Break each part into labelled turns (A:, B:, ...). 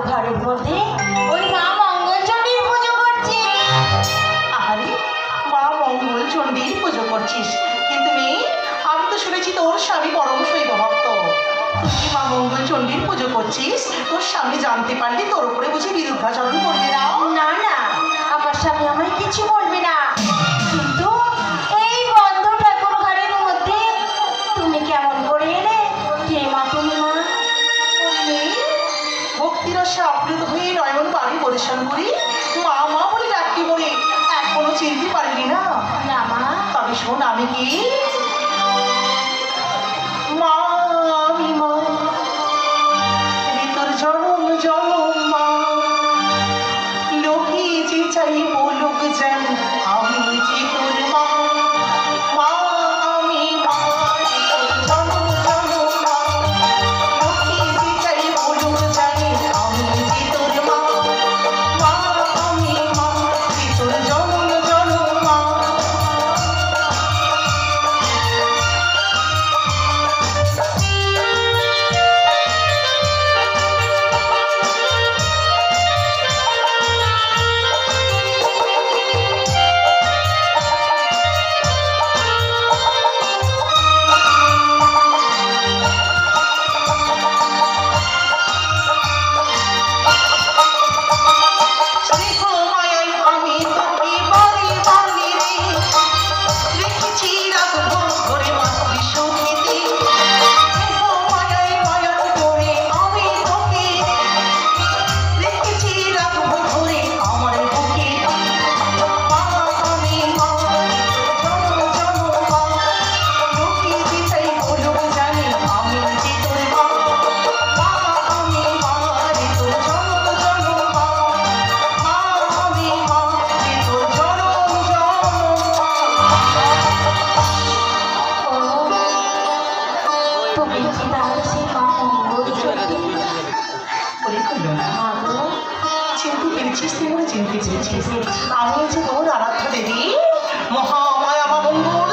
A: ঘরের মধ্যে ওই মা মঙ্গলচণ্ডীর পুজো
B: আরে, মা মঙ্গলচণ্ডীর পুজো করছিস। কিন্তু মেয়ে, আমি তো শুনেছি তোর স্বামী পরম শৈব ভক্ত। তুই মা মঙ্গলচণ্ডীর পুজো করছিস, তোর স্বামী জানতে পারলে তোর উপরে বুঝি বিরুদ্ধাচরণ করবে না।
A: না না, আমার স্বামী আমায় কিছু বলবে না। পরিবেশন করি? মা মা
B: বলে ডাকি বলি। এখনও চিনতে পারিনি না,
A: মা।
B: তবে শোন, আমি কি మాతో చెప్పి పిలిచేస్తే కూడా చేయించేసి ఆలోచించకూడదు అర్థ దేవి మహామాయ మంగళ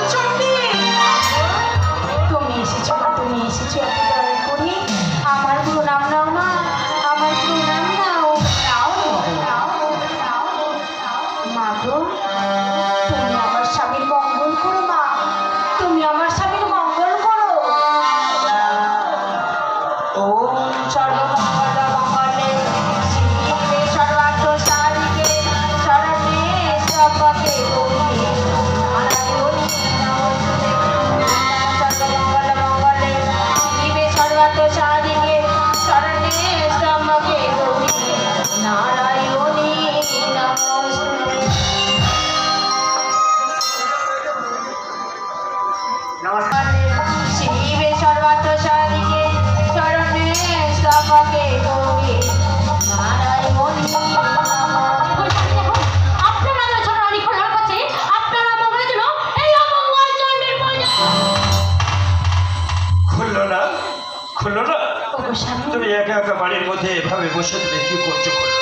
B: বিপর্য করল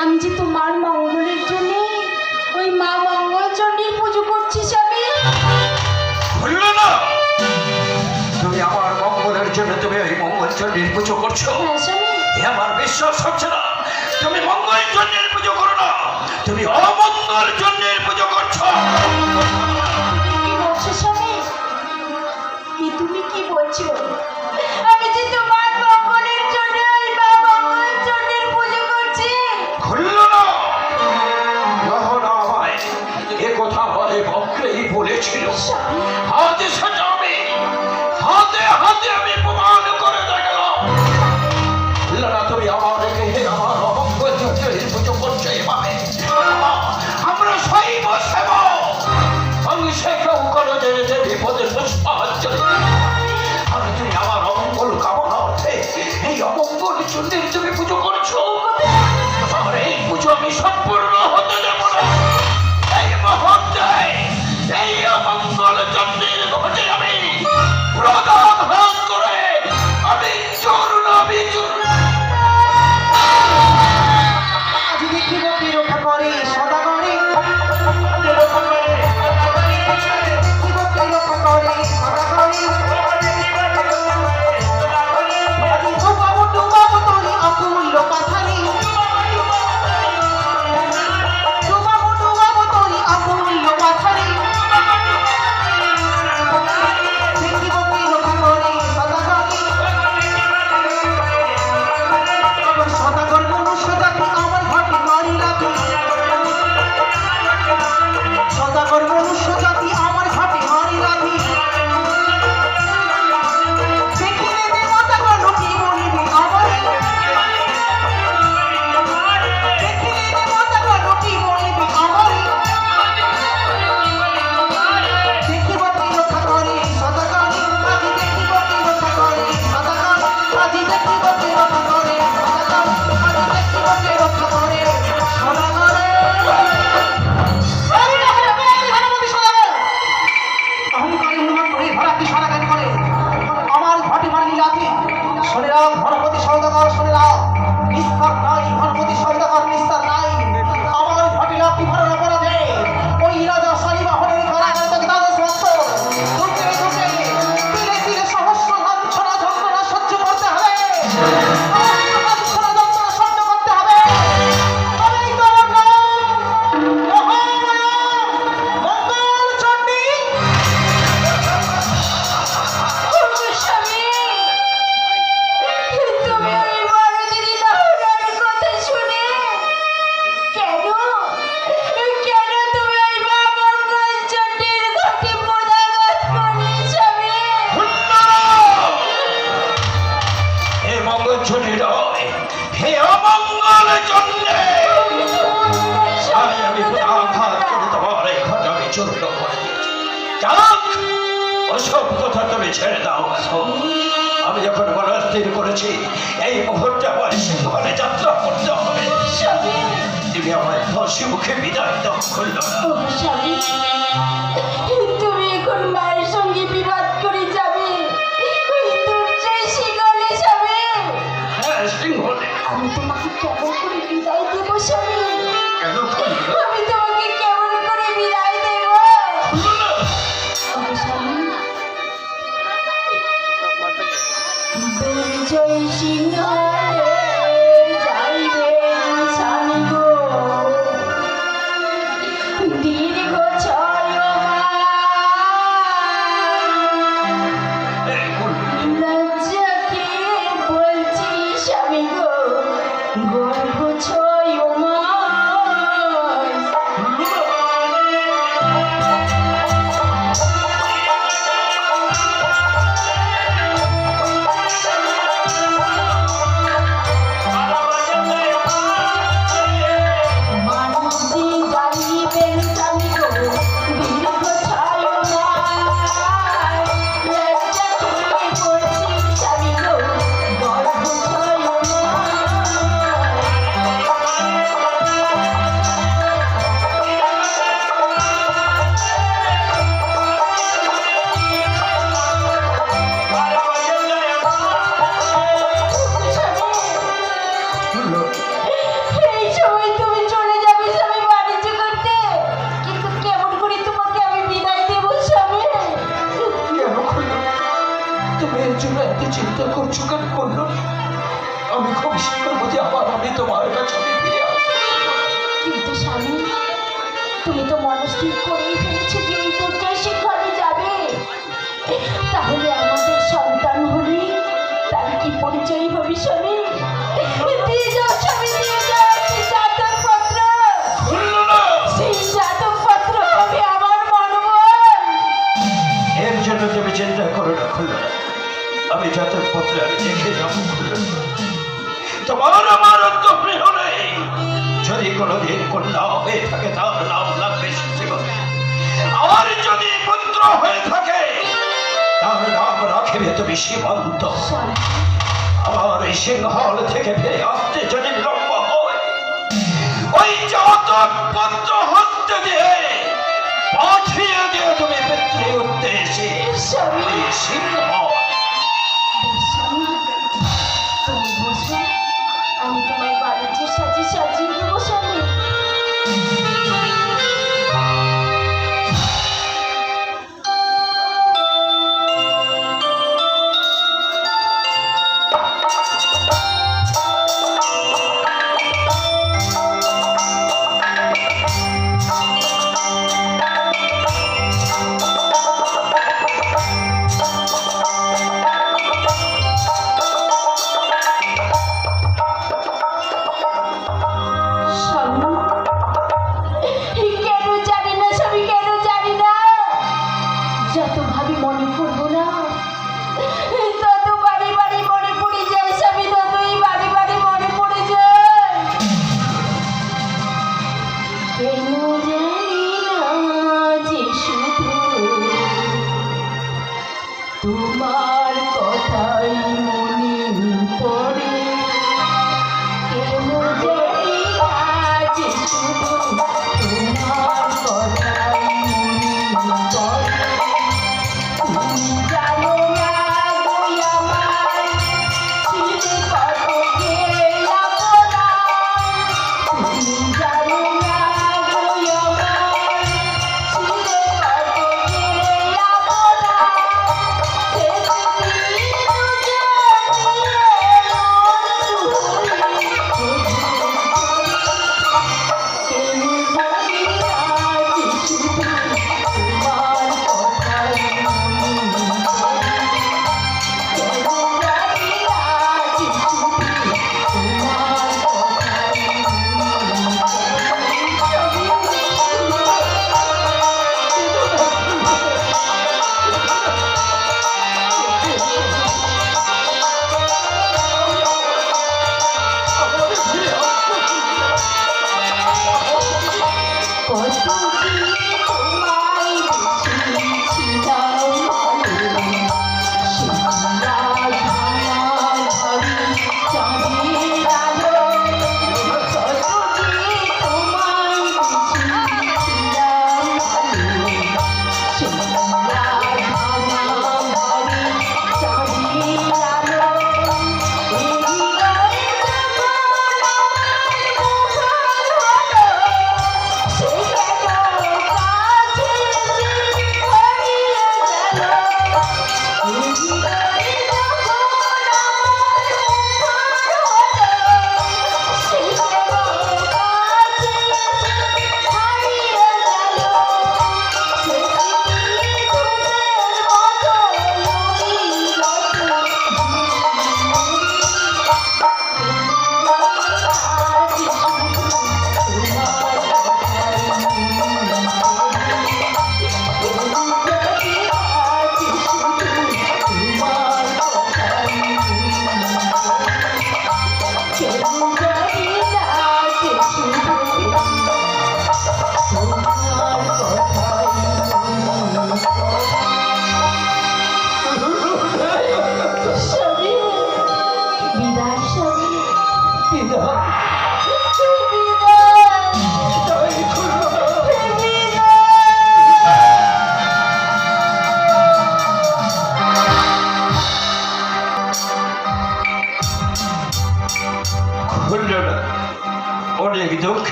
B: আমি যে
A: তোমার মঙ্গলের জন্য ওই মা মঙ্গলচণ্ডীর পুজো করছি
C: না। তুমি আমার মঙ্গলের জন্য তুমি ওই মঙ্গলচণ্ডীর পুজো করছ।
A: হ্যাঁ,
C: আমার বিশ্বাস হচ্ছে না। তুমি মঙ্গলচণ্ডীর পুজো করো না। তুমি অমঙ্গলচণ্ডীর পুজো করছ।
A: কি বলছো স্বামী? তুমি কি বলছো?
C: Bye. চালাক ওসব কথা তুমি ছেড়ে দাও। আমি যখন মনে স্থির করেছি, এই মুহূর্তে আমার যাত্রা করতে হবে। তুমি মুখে বিদায় দাও খুলল এই
A: তুমি
C: এর জন্য এত চিন্তা করছ কেন করল আমি খুব শীঘ্র মধ্যে আবার আমি তোমার কাছে ফিরে আসব
A: কিন্তু স্বামী তুমি তো মনস্থির করেই ফেলেছো যে এই শিক্ষণে যাবে। তাহলে আমাদের সন্তান হলে তার কি পরিচয় হবে স্বামী? দিয়ে যাও স্বামী দিয়ে যাও জাতক পত্র। সেই জাতক পত্র হবে আমার মনোবল।
C: এর জন্য তুমি চিন্তা করো না খুললো না। আমি যত পত্রে আমি দেখে যাব। তোমার আমার অন্তঃপ্রিয় নেই। যদি কোনোদিন কন্যা হয়ে থাকে তার নাম লাগবে সুজীবন। আর যদি পুত্র হয়ে থাকে তার নাম রাখবে তুমি সীমান্ত
A: স্বামী
C: আমার এই সিংহল থেকে ফিরে আসতে যদি বিলম্ব হয় ওই জাতক পত্র হত্যা দিয়ে পাঠিয়ে দিয়ে তুমি পিতৃ উদ্দেশ্যে। সিংহ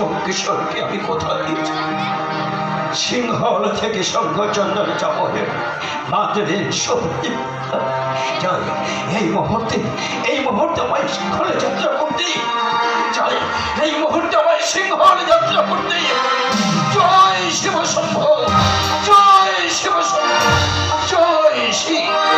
A: জঙ্কিশোরকে আমি
C: কোথায় দিয়েছি? সিংহল থেকে সংঘচন্দন যাবনের মাতরে শক্তি। চাই এই মুহূর্তে এই মুহূর্তে আমায় সিংহলে যাত্রা করতে। চাই এই মুহূর্তে আমায় সিংহলে যাত্রা করতে। জয় শিব শম্ভ জয় শিব শম্ভ জয় শিব।